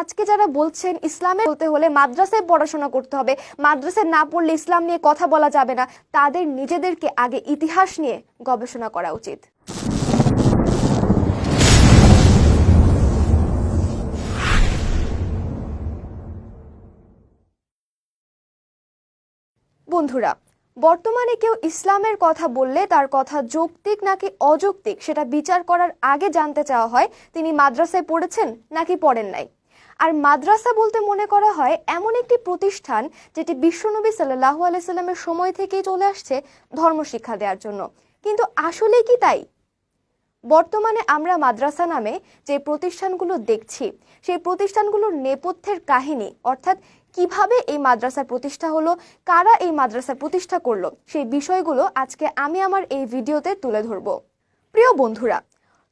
আজকে যারা বলছেন ইসলামে বলতে হলে মাদ্রাসায় পড়াশোনা করতে হবে মাদ্রাসায় না পড়লে ইসলাম নিয়ে কথা বলা যাবে না, তাদের নিজেদেরকে আগে ইতিহাস নিয়ে গবেষণা করা উচিত। বন্ধুরা, বর্তমানে কেউ ইসলামের কথা বললে তার কথা যৌক্তিক নাকি অযৌক্তিক সেটা বিচার করার আগে জানতে চাওয়া হয়, তিনি মাদ্রাসায় পড়েছেন নাকি পড়েন নাই। আর মাদ্রাসা বলতে মনে করা হয় এমন একটি প্রতিষ্ঠান যেটি বিশ্বনবী সাল্লাহ আলাইসাল্লামের সময় থেকেই চলে আসছে ধর্ম শিক্ষা দেওয়ার জন্য। কিন্তু আসলে কি তাই? বর্তমানে আমরা মাদ্রাসা নামে যে প্রতিষ্ঠানগুলো দেখছি, সেই প্রতিষ্ঠানগুলোর নেপথ্যের কাহিনী, অর্থাৎ কীভাবে এই মাদ্রাসার প্রতিষ্ঠা হলো, কারা এই মাদ্রাসার প্রতিষ্ঠা করল, সেই বিষয়গুলো আজকে আমি আমার এই ভিডিওতে তুলে ধরব। প্রিয় বন্ধুরা,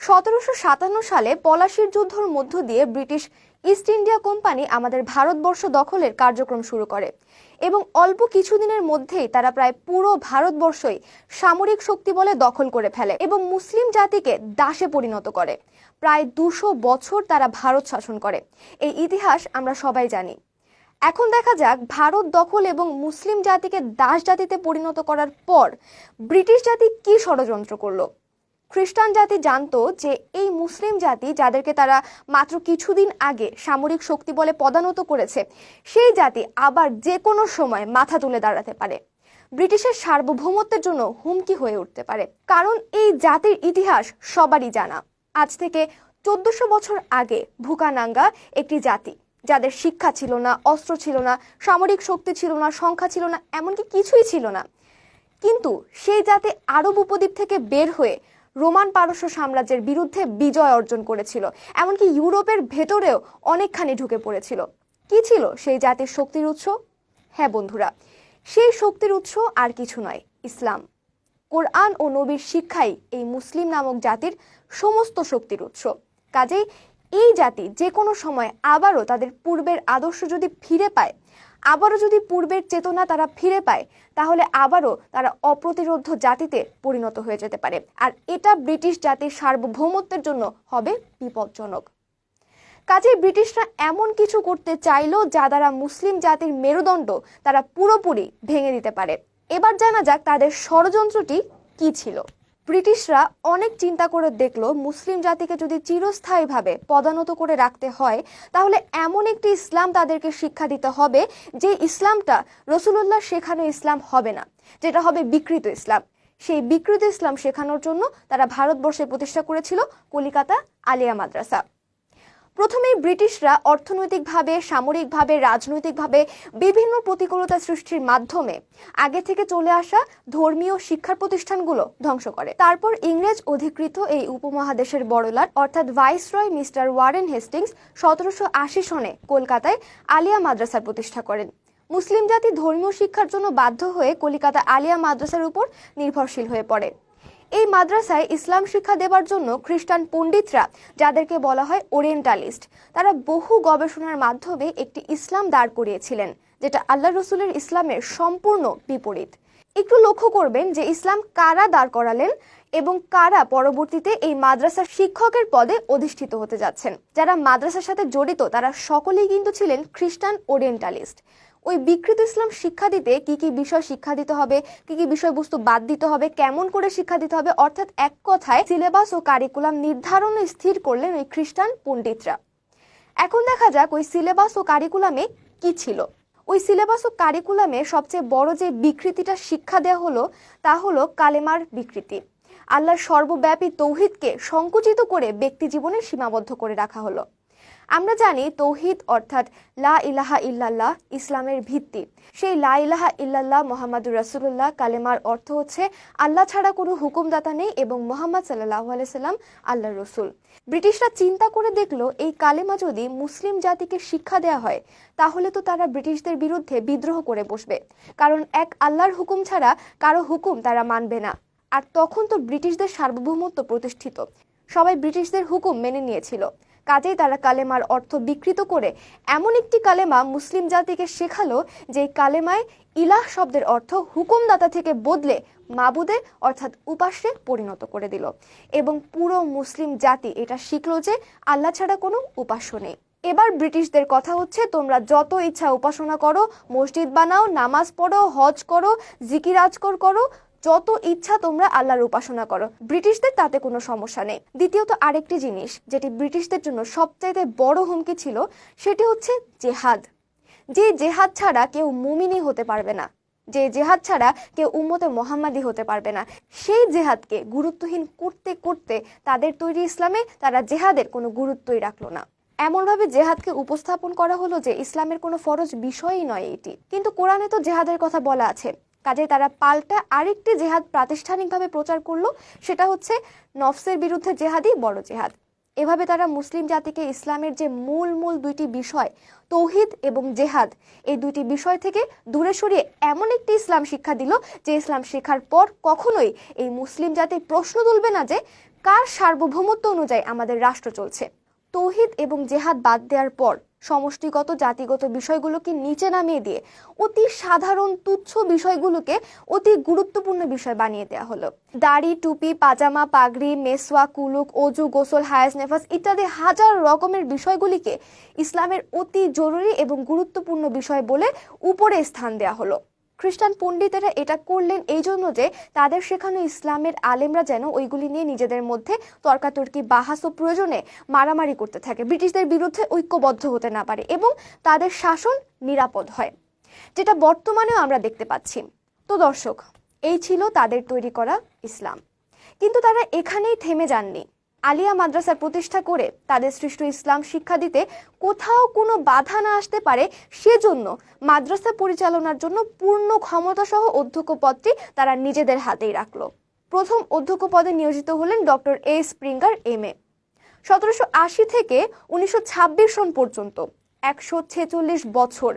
সতেরোশো সাতান্ন সালে পলাশির যুদ্ধর মধ্য দিয়ে ব্রিটিশ ইস্ট ইন্ডিয়া কোম্পানি আমাদের ভারতবর্ষ দখলের কার্যক্রম শুরু করে এবং অল্প কিছুদিনের মধ্যেই তারা প্রায় পুরো ভারতবর্ষই সামরিক শক্তি বলে দখল করে ফেলে এবং মুসলিম জাতিকে দাসে পরিণত করে। প্রায় দুশো বছর তারা ভারত শাসন করে। এই ইতিহাস আমরা সবাই জানি। এখন দেখা যাক ভারত দখল এবং মুসলিম জাতিকে দাস জাতিতে পরিণত করার পর ব্রিটিশ জাতি কি ষড়যন্ত্র করল। খ্রিস্টান জাতি জানতো যে এই মুসলিম জাতি যাদেরকে তারা মাত্র কিছুদিন আগে সামরিক শক্তি বলে পদানত করেছে, সেই জাতি আবার যে কোনো সময় মাথা তুলে দাঁড়াতে পারে। ব্রিটিশের সার্বভৌমত্বের জন্য হুমকি হয়ে উঠতে পারে, কারণ এই জাতির ইতিহাস সবারই জানা। আজ থেকে চোদ্দশো বছর আগে ভুকানাঙ্গা একটি জাতি, যাদের শিক্ষা ছিল না, অস্ত্র ছিল না, সামরিক শক্তি ছিল না, সংখ্যা ছিল না, এমনকি কিছুই ছিল না। কিন্তু সেই জাতি আরব উপদ্বীপ থেকে বের হয়ে রোমান পারস্য সাম্রাজ্যের বিরুদ্ধে বিজয় অর্জন করেছিল, এমনকি ইউরোপের ভেতরেও অনেকখানি ঢুকে পড়েছিল। কি ছিল সেই জাতির শক্তির উৎস? হ্যাঁ বন্ধুরা, সেই শক্তির উৎস আর কিছু নয়, ইসলাম। কোরআন ও নবীর শিক্ষাই এই মুসলিম নামক জাতির সমস্ত শক্তির উৎস। কাজেই এই জাতি যে কোনো সময় আবারও তাদের পূর্বের আদর্শ যদি ফিরে পায় আবারও যদি পূর্বের চেতনা তারা ফিরে পায়, তাহলে আবারও তারা অপ্রতিরোধ জাতিতে পরিণত হয়ে যেতে পারে। আর এটা ব্রিটিশ জাতির সার্বভৌমত্বের জন্য হবে বিপজ্জনক। কাজেই ব্রিটিশরা এমন কিছু করতে চাইলো যা দ্বারা মুসলিম জাতির মেরুদণ্ড তারা পুরোপুরি ভেঙে দিতে পারে। এবার জানা যাক তাদের ষড়যন্ত্রটি কি ছিল। ব্রিটিশরা অনেক চিন্তা করে দেখল মুসলিম জাতিকে যদি চিরস্থায়ীভাবে পদানত করে রাখতে হয়, তাহলে এমন একটি ইসলাম তাদেরকে শিক্ষা দিতে হবে যে ইসলামটা রসুলুল্লাহ শেখানো ইসলাম হবে না, যেটা হবে বিকৃত ইসলাম। সেই বিকৃত ইসলাম শেখানোর জন্য তারা ভারতবর্ষে প্রতিষ্ঠা করেছিল কলিকাতা আলিয়া মাদ্রাসা। প্রথমেই ব্রিটিশরা অর্থনৈতিকভাবে, সামরিকভাবে, রাজনৈতিকভাবে বিভিন্ন প্রতিকূলতা সৃষ্টির মাধ্যমে আগে থেকে চলে আসা ধর্মীয় শিক্ষার প্রতিষ্ঠানগুলো ধ্বংস করে। তারপর ইংরেজ অধিকৃত এই উপমহাদেশের বড়লাট, অর্থাৎ ভাইসরয় মিস্টার ওয়ারেন হেস্টিংস সতেরোশো আশি সনে কলকাতায় আলিয়া মাদ্রাসার প্রতিষ্ঠা করেন। মুসলিম জাতি ধর্মীয় শিক্ষার জন্য বাধ্য হয়ে কলিকাতা আলিয়া মাদ্রাসার উপর নির্ভরশীল হয়ে পড়ে। এই মাদ্রাসায় ইসলাম শিক্ষা দেবার জন্য খ্রিস্টান পণ্ডিতরা, যাদেরকে বলা হয় ওরিয়েন্টালিস্ট, তারা বহু গবেষণার মাধ্যমে একটি ইসলাম দাঁড় করিয়েছিলেন, যেটা আল্লাহ রসুলের ইসলামের সম্পূর্ণ বিপরীত। একটু লক্ষ্য করবেন যে ইসলাম কারা দাঁড় করালেন এবং কারা পরবর্তীতে এই মাদ্রাসার শিক্ষকের পদে অধিষ্ঠিত হতে যাচ্ছেন। যারা মাদ্রাসার সাথে জড়িত, তারা সকলেই কিন্তু ছিলেন খ্রিস্টান ওরিয়েন্টালিস্ট। ওই বিকৃত ইসলাম শিক্ষা দিতে কি কি বিষয় শিক্ষা দিতে হবে, কি কি বিষয়বস্তু বাদ দিতে হবে, কেমন করে শিক্ষা দিতে হবে, অর্থাৎ এক কথায় সিলেবাস ও কারিকুলাম নির্ধারণ স্থির করলেন ওই খ্রিস্টান পণ্ডিতরা। এখন দেখা যাক ওই সিলেবাস ও কারিকুলামে কি ছিল। ওই সিলেবাস ও কারিকুলামে সবচেয়ে বড় যে বিকৃতিটা শিক্ষা দেওয়া হলো, তা হলো কালেমার বিকৃতি। আল্লাহর সর্বব্যাপী তৌহিদকে সংকুচিত করে ব্যক্তি জীবনে সীমাবদ্ধ করে রাখা হলো। আমরা জানি তৌহিদ অর্থাৎ লা ইলাহা ইল্লাল্লাহ ইসলামের ভিত্তি। সেই লা ইলাহা ইল্লাল্লাহ মোহাম্মদুর রাসুল্লাহ কালেমার অর্থ হচ্ছে আল্লাহ ছাড়া কোনো হুকুমদাতা নেই এবং মোহাম্মদ সাল্লাহ আলাইসাল্লাম আল্লাহ রসুল। ব্রিটিশরা চিন্তা করে দেখল, এই কালেমা যদি মুসলিম জাতিকে শিক্ষা দেওয়া হয়, তাহলে তো তারা ব্রিটিশদের বিরুদ্ধে বিদ্রোহ করে বসবে। কারণ এক আল্লাহর হুকুম ছাড়া কারও হুকুম তারা মানবে না। আর তখন তো ব্রিটিশদের সার্বভৌমত্ব প্রতিষ্ঠিত। সবাই ব্রিটিশদের হুকুম মেনে নিয়েছিল। কাজেই তারা কালেমার অর্থ বিকৃত করে এমন একটি কালেমা মুসলিম জাতিকে শেখালো যে কালেমায় ইলাহ শব্দের অর্থ হুকুমদাতা থেকে বদলে মাবুদে অর্থাৎ উপাস্যে পরিণত করে দিল। এবং পুরো মুসলিম জাতি এটা শিখলো যে আল্লাহ ছাড়া কোনো উপাস্য নেই। এবার ব্রিটিশদের কথা হচ্ছে, তোমরা যত ইচ্ছা উপাসনা করো, মসজিদ বানাও, নামাজ পড়ো, হজ করো, জিকির আজকর করো যত ইচ্ছা তোমরা আল্লাহর উপাসনা করো। ব্রিটিশদের তাতে কোনো সমস্যা নেই। দ্বিতীয়ত আরেকটি জিনিস, যেটি ব্রিটিশদের জন্য সবচাইতে বড় হুমকি ছিল, সেটি হচ্ছে জেহাদ। যে জেহাদ ছাড়া কেউ মুমিনি হতে পারবে না। যে জেহাদ ছাড়া কেউ উম্মতে মোহাম্মদী হতে পারবে না। সেই জেহাদকে গুরুত্বহীন করতে করতে তাদের তৈরি ইসলামে তারা জেহাদের কোনো গুরুত্বই রাখল না। এমনভাবে জেহাদকে উপস্থাপন করা হলো যে ইসলামের কোনো ফরজ বিষয়ই নয় এটি। কিন্তু কোরআনে তো জেহাদের কথা বলা আছে। কাজে তারা পাল্টা আরেকটি জেহাদ প্রাতিষ্ঠানিকভাবে প্রচার করল, সেটা হচ্ছে নফসের বিরুদ্ধে জেহাদই বড় জেহাদ। এভাবে তারা মুসলিম জাতিকে ইসলামের যে মূল মূল দুইটি বিষয়, তৌহিদ এবং জেহাদ, এই দুইটি বিষয় থেকে দূরে সরিয়ে এমন একটি ইসলাম শিক্ষা দিল যে ইসলাম শেখার পর কখনোই এই মুসলিম জাতি প্রশ্ন তুলবে না যে কার সার্বভৌমত্ব অনুযায়ী আমাদের রাষ্ট্র চলছে। তৌহিদ এবং জেহাদ বাদ দেওয়ার পর সমষ্টিগত, জাতিগত বিষয়গুলোকে নিচে নামিয়ে দিয়ে অতি সাধারণ, তুচ্ছ বিষয়গুলোকে অতি গুরুত্বপূর্ণ বিষয় বানিয়ে দেওয়া হলো। দাড়ি, টুপি, পাজামা, পাগড়ি মেসওয়া কুলুক, অজু, গোসল, হায়াস, নেফাস ইত্যাদি হাজার রকমের বিষয়গুলিকে ইসলামের অতি জরুরি এবং গুরুত্বপূর্ণ বিষয় বলে উপরে স্থান দেওয়া হলো। খ্রিস্টান পণ্ডিতেরা এটা করলেন এই জন্য যে তাদের শেখানো ইসলামের আলেমরা যেন ওইগুলি নিয়ে নিজেদের মধ্যে তর্কাতর্কি, বাহাস ও প্রয়োজনে মারামারি করতে থাকে। ব্রিটিশদের বিরুদ্ধে ঐক্যবদ্ধ হতে না পারে এবং তাদের শাসন নিরাপদ হয়। যেটা বর্তমানেও আমরা দেখতে পাচ্ছি। তো দর্শক, এই ছিল তাদের তৈরি করা ইসলাম। কিন্তু তারা এখানেই থেমে যাননি। আলিয়া মাদ্রাসার প্রতিষ্ঠা করে তাদের সৃষ্ট ইসলাম শিক্ষা দিতে কোথাও কোনো বাধা না আসতে পারে, সেজন্য মাদ্রাসা পরিচালনার জন্য পূর্ণ ক্ষমতাসহ অধ্যক্ষ পদটি তারা নিজেদের হাতেই রাখল। প্রথম অধ্যক্ষ পদে নিয়োজিত হলেন doctor A Springer, M A. সতেরোশো আশি থেকে উনিশশো ছাব্বিশ সন পর্যন্ত, একশো ছেচল্লিশ বছর।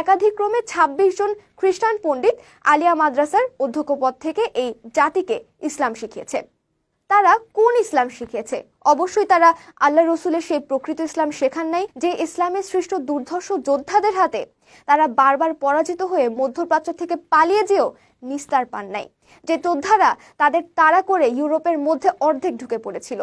একাধিক্রমে ছাব্বিশ জন খ্রিস্টান পণ্ডিত আলিয়া মাদ্রাসার অধ্যক্ষ পদ থেকে এই জাতিকে ইসলাম শিখিয়েছে। তারা কোন ইসলাম শিখেছে? অবশ্যই তারা আল্লাহ রসুলের সেই প্রকৃত ইসলাম শেখান নাই, যে ইসলামের সৃষ্ট দুর্ধর্ষ যোদ্ধাদের হাতে তারা বারবার পরাজিত হয়ে মধ্যপ্রাচ্য থেকে পালিয়ে যেও নিস্তার পান নাই। যে যোদ্ধারা তাদের তাড়া করে ইউরোপের মধ্যে অর্ধেক ঢুকে পড়েছিল।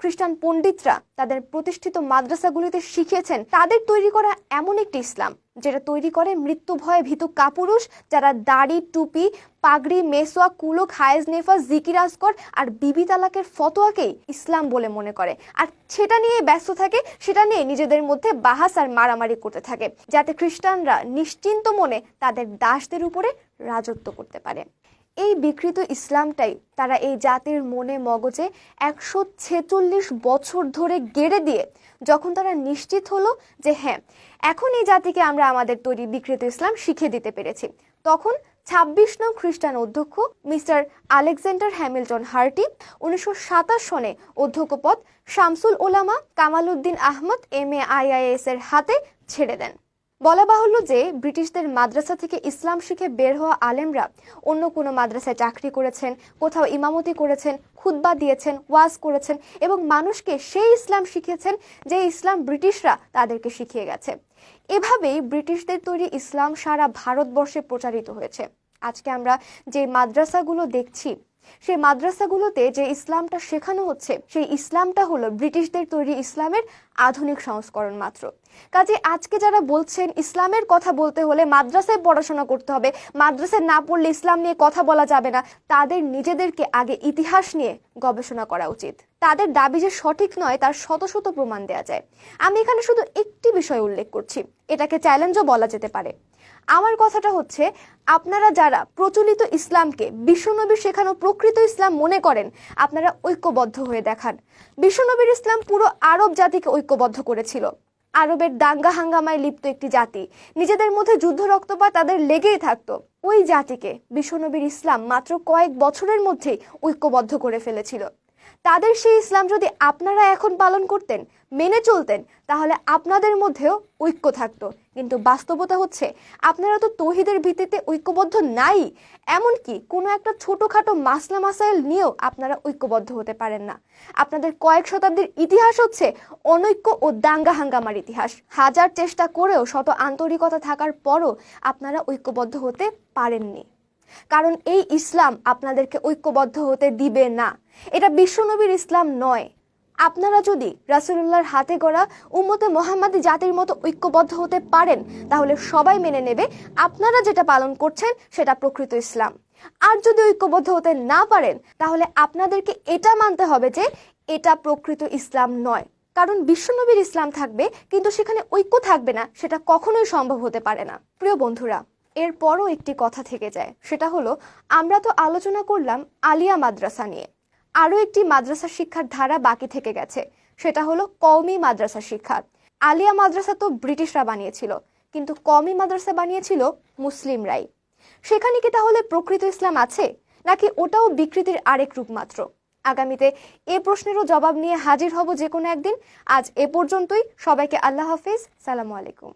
খ্রিস্টান পণ্ডিতরা তাদের প্রতিষ্ঠিত মাদ্রাসাগুলিতে শিখিয়েছেন তাদের তৈরি করা এমন একটি ইসলাম, যেটা তৈরি করে মৃত্যু ভয়ে ভীত কাপুরুষ যারা দাড়ি, টুপি, পাগড়ি, মেসোয়া কুলক হায়েজ নেফাস জিকিরাজকর আর বিবি তালাকের ফতোয়াকেই ইসলাম বলে মনে করে। আর সেটা নিয়ে ব্যস্ত থাকে, সেটা নিয়ে নিজেদের মধ্যে বাহাস আর মারামারি করতে থাকে, যাতে খ্রিস্টানরা নিশ্চিন্ত মনে তাদের দাসদের উপরে রাজত্ব করতে পারে। এই বিকৃত ইসলামটাই তারা এই জাতির মনে মগজে একশো ছেচল্লিশ বছর ধরে গেড়ে দিয়ে যখন তারা নিশ্চিত হলো যে হ্যাঁ এখন এই জাতিকে আমরা আমাদের তৈরি বিকৃত ইসলাম শিখিয়ে দিতে পেরেছি। তখন ছাব্বিশ নং খ্রিস্টান অধ্যক্ষ মিস্টার আলেকজান্ডার হ্যামিল্টন হার্টি উনিশশো সাতাশ সনে অধ্যক্ষ পদ Shamsul Ulama Kamaluddin Ahmad M A IIS এর হাতে ছেড়ে দেন। বলা বাহুল্য যে ব্রিটিশদের মাদ্রাসা থেকে ইসলাম শিখে বের হওয়া আলেমরা অন্য কোনো মাদ্রাসায় চাকরি করেছেন, কোথাও ইমামতি করেছেন, খুতবা দিয়েছেন, ওয়াজ করেছেন এবং মানুষকে সেই ইসলাম শিখিয়েছেন যে ইসলাম ব্রিটিশরা তাদেরকে শিখিয়ে গেছে। এভাবেই ব্রিটিশদের তৈরি ইসলাম সারা ভারতবর্ষে প্রচারিত হয়েছে। আজকে আমরা যে মাদ্রাসাগুলো দেখছি সেই মাদ্রাসাগুলোতে যে ইসলামটা শেখানো হচ্ছে, সেই ইসলামটা হলো ব্রিটিশদের তৈরি ইসলামের আধুনিক সংস্করণ মাত্র। কাজে আজকে যারা বলছেন ইসলামের কথা বলতে হলে মাদ্রাসায় পড়াশোনা করতে হবে মাদ্রাসায় না পড়লে ইসলাম নিয়ে কথা বলা যাবে না, তাদের নিজেদেরকে আগে ইতিহাস নিয়ে গবেষণা করা উচিত। তাদের দাবি যে সঠিক নয়, তার শত শত প্রমাণ দেওয়া যায়। আমি এখানে শুধু একটি বিষয় উল্লেখ করছি, এটাকে চ্যালেঞ্জও বলা যেতে পারে। আমার কথাটা হচ্ছে, আপনারা যারা প্রচলিত ইসলামকে বিশ্বনবীর শেখানো প্রকৃত ইসলাম মনে করেন, আপনারা ঐক্যবদ্ধ হয়ে দেখান। বিশ্বনবীর ইসলাম পুরো আরব জাতিকে ঐক্যবদ্ধ করেছিল। আরবের দাঙ্গা হাঙ্গামায় লিপ্ত একটি জাতি, নিজেদের মধ্যে যুদ্ধ রক্তপাত তাদের লেগেই থাকতো। ওই জাতিকে বিশ্বনবীর ইসলাম মাত্র কয়েক বছরের মধ্যেই ঐক্যবদ্ধ করে ফেলেছিল। তাদের সেই ইসলাম যদি আপনারা এখন পালন করতেন, মেনে চলতেন, তাহলে আপনাদের মধ্যেও ঐক্য থাকতো। কিন্তু বাস্তবতা হচ্ছে, আপনারা তো তহিদের ভিত্তিতে ঐক্যবদ্ধ নাই। এমনকি কোনো একটা ছোটোখাটো মাসলা মাসাইল নিয়েও আপনারা ঐক্যবদ্ধ হতে পারেন না। আপনাদের কয়েক শতাব্দীর ইতিহাস হচ্ছে অনৈক্য ও দাঙ্গা হাঙ্গামার ইতিহাস। হাজার চেষ্টা করেও শত আন্তরিকতা থাকার পরও আপনারা ঐক্যবদ্ধ হতে পারেননি। কারণ এই ইসলাম আপনাদেরকে ঐক্যবদ্ধ হতে দিবে না। এটা বিশ্বনবীর ইসলাম নয়। আপনারা যদি রাসুলুল্লাহর হাতে গড়া উম্মতে মোহাম্মদী জাতির মতো ঐক্যবদ্ধ হতে পারেন, তাহলে সবাই মেনে নেবে আপনারা যেটা পালন করছেন, সেটা প্রকৃত ইসলাম। আর যদি ঐক্যবদ্ধ হতে না পারেন, তাহলে আপনাদেরকে এটা মানতে হবে যে এটা প্রকৃত ইসলাম নয়। কারণ বিশ্বনবীর ইসলাম থাকবে, কিন্তু সেখানে ঐক্য থাকবে না, সেটা কখনোই সম্ভব হতে পারে না। প্রিয় বন্ধুরা এরপরও একটি কথা থেকে যায়। সেটা হলো, আমরা তো আলোচনা করলাম আলিয়া মাদ্রাসা নিয়ে। আরও একটি মাদ্রাসা শিক্ষার ধারা বাকি থেকে গেছে। সেটা হলো কওমি মাদ্রাসা শিক্ষা। আলিয়া মাদ্রাসা তো ব্রিটিশরা বানিয়েছিল, কিন্তু কওমি মাদ্রাসা বানিয়েছিল মুসলিমরাই। সেখানে কি তাহলে প্রকৃত ইসলাম আছে, নাকি ওটাও বিকৃতির আরেক রূপ মাত্র? আগামীতে এ প্রশ্নেরও জবাব নিয়ে হাজির হব যে কোনো একদিন। আজ এ পর্যন্তই। সবাইকে আল্লাহ হাফিজ। সালামু আলাইকুম।